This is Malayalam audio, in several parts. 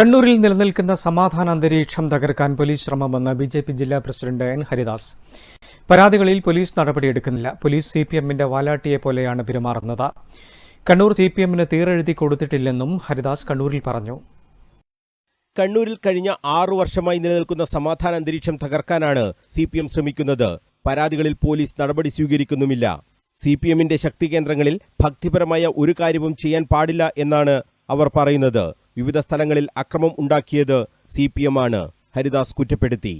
കണ്ണൂരിൽ നിലനിൽക്കുന്ന സമാധാന അന്തരീക്ഷം തകർക്കാൻ പോലീസ് ശ്രമമെന്ന് ബി ജെ പി ജില്ലാ പ്രസിഡന്റ് എൻ ഹരിദാസ്. പരാതികളിൽ പോലീസ് നടപടിയെടുക്കുന്നില്ല. പോലീസ് സി പി എമ്മിന്റെ വാലാട്ടിയെ പോലെയാണ് പെരുമാറുന്നത്. കണ്ണൂർ സി പി എമ്മിന് തീരെഴുതി കൊടുത്തിട്ടില്ലെന്നും ഹരിദാസ് കണ്ണൂരിൽ പറഞ്ഞു. കണ്ണൂരിൽ കഴിഞ്ഞ ആറു വർഷമായി നിലനിൽക്കുന്ന സമാധാന അന്തരീക്ഷം തകർക്കാനാണ് സി പി എം ശ്രമിക്കുന്നത്. പരാതികളിൽ പോലീസ് നടപടി സ്വീകരിക്കുന്നുമില്ല. സി പി എമ്മിന്റെ ശക്തി കേന്ദ്രങ്ങളിൽ ഭക്തിപരമായ ഒരു കാര്യവും ചെയ്യാൻ പാടില്ല എന്നാണ് അവർ പറയുന്നത്. വിവിധ സ്ഥലങ്ങളിൽ അക്രമം ഉണ്ടാക്കിയത് സി പി എം ആണ് ഹരിദാസ് കുറ്റപ്പെടുത്തി.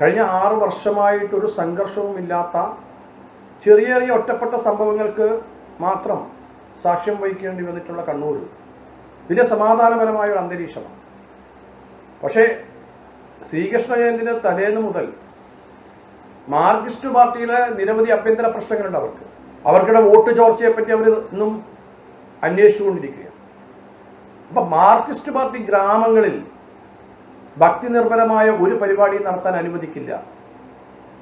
കഴിഞ്ഞ ആറ് വർഷമായിട്ടൊരു സംഘർഷവും ഇല്ലാത്ത ചെറിയ ചെറിയ ഒറ്റപ്പെട്ട സംഭവങ്ങൾക്ക് മാത്രം സാക്ഷ്യം വഹിക്കേണ്ടി വന്നിട്ടുള്ള കണ്ണൂർ വലിയ സമാധാനപരമായ ഒരു അന്തരീക്ഷമാണ്. പക്ഷേ ശ്രീകൃഷ്ണ ജയന്തിന് തലേന്ന് മുതൽ മാർക്സിസ്റ്റ് പാർട്ടിയിലെ നിരവധി അഭ്യന്തര പ്രശ്നങ്ങളുണ്ട് അവർക്ക്. അവർക്കിടെ വോട്ട് ചോർച്ചയെ പറ്റി അവർ ഇന്നും അന്വേഷിച്ചുകൊണ്ടിരിക്കുകയാണ്. അപ്പൊ മാർക്സിസ്റ്റ് പാർട്ടി ഗ്രാമങ്ങളിൽ ഭക്തി നിർഭരമായ ഒരു പരിപാടിയും നടത്താൻ അനുവദിക്കില്ല.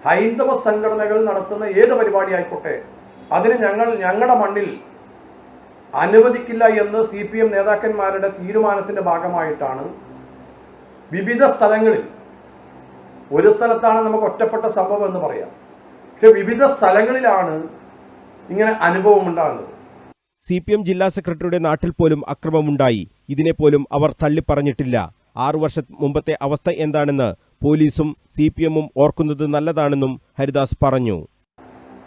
ഹൈന്ദവ സംഘടനകൾ നടത്തുന്ന ഏത് പരിപാടി ആയിക്കോട്ടെ അതിന് ഞങ്ങൾ ഞങ്ങളുടെ മണ്ണിൽ അനുവദിക്കില്ല എന്ന് സി പി എം നേതാക്കന്മാരുടെ തീരുമാനത്തിന്റെ ഭാഗമായിട്ടാണ് വിവിധ സ്ഥലങ്ങളിൽ ഒരു സ്ഥലത്താണ് നമുക്ക് ഒറ്റപ്പെട്ട സംഭവം എന്ന് പറയാം. പക്ഷെ വിവിധ സ്ഥലങ്ങളിലാണ് ഇങ്ങനെ അനുഭവം ഉണ്ടാകുന്നത്. സി പി എം ജില്ലാ സെക്രട്ടറിയുടെ നാട്ടിൽ പോലും അക്രമമുണ്ടായി. ഇതിനെപ്പോലും അവർ തള്ളിപ്പറഞ്ഞിട്ടില്ല. ആറു വർഷ മുമ്പത്തെ അവസ്ഥ എന്താണെന്ന് പോലീസും സി പി എമ്മും ഓർക്കുന്നത് നല്ലതാണെന്നും ഹരിദാസ് പറഞ്ഞു.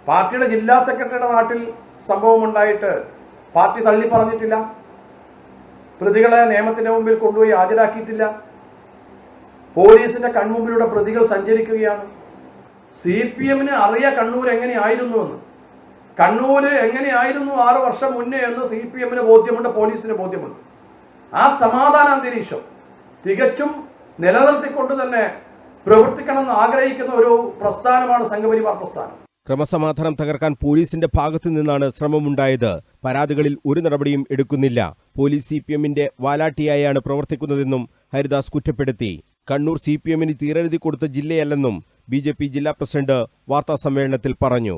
പാർട്ടിയുടെ ജില്ലാ സെക്രട്ടറിയുടെ നാട്ടിൽ സംഭവം ഉണ്ടായിട്ട് പാർട്ടി തള്ളി പറഞ്ഞിട്ടില്ല പ്രതികളെ നിയമത്തിന്റെ മുമ്പിൽ കൊണ്ടുപോയി ഹാജരാക്കിയിട്ടില്ല. പോലീസിന്റെ കൺമുമ്പിലൂടെ പ്രതികൾ സഞ്ചരിക്കുകയാണ്. സി പി എമ്മിന് അറിയാം കണ്ണൂർ എങ്ങനെയായിരുന്നു എന്ന്. കണ്ണൂര് എങ്ങനെയായിരുന്നു ആറ് വർഷം മുന്നേ എന്ന് സി പി എമ്മിന് ബോധ്യമുണ്ട് പോലീസിന് ബോധ്യമുണ്ട്. ആ സമാധാന അന്തരീക്ഷം തികച്ചും നിലനിർത്തിക്കൊണ്ട് തന്നെ പ്രവർത്തിക്കണമെന്ന് ആഗ്രഹിക്കുന്ന ഒരു പ്രസ്ഥാനമാണ് സംഘപരിവാർ പ്രസ്ഥാനം. ക്രമസമാധാനം തകർക്കാൻ പോലീസിന്റെ ഭാഗത്തു നിന്നാണ് ശ്രമമുണ്ടായത്. പരാതികളിൽ ഒരു നടപടിയും എടുക്കുന്നില്ല. പോലീസ് സി പി എമ്മിന്റെ വാലാട്ടിയായാണ് പ്രവർത്തിക്കുന്നതെന്നും ഹരിദാസ് കുറ്റപ്പെടുത്തി. കണ്ണൂർ സി പി എമ്മിന് തീരെഴുതി കൊടുത്ത ജില്ലയല്ലെന്നും ബി ജെ പി ജില്ലാ പ്രസിഡന്റ് വാർത്താസമ്മേളനത്തിൽ പറഞ്ഞു.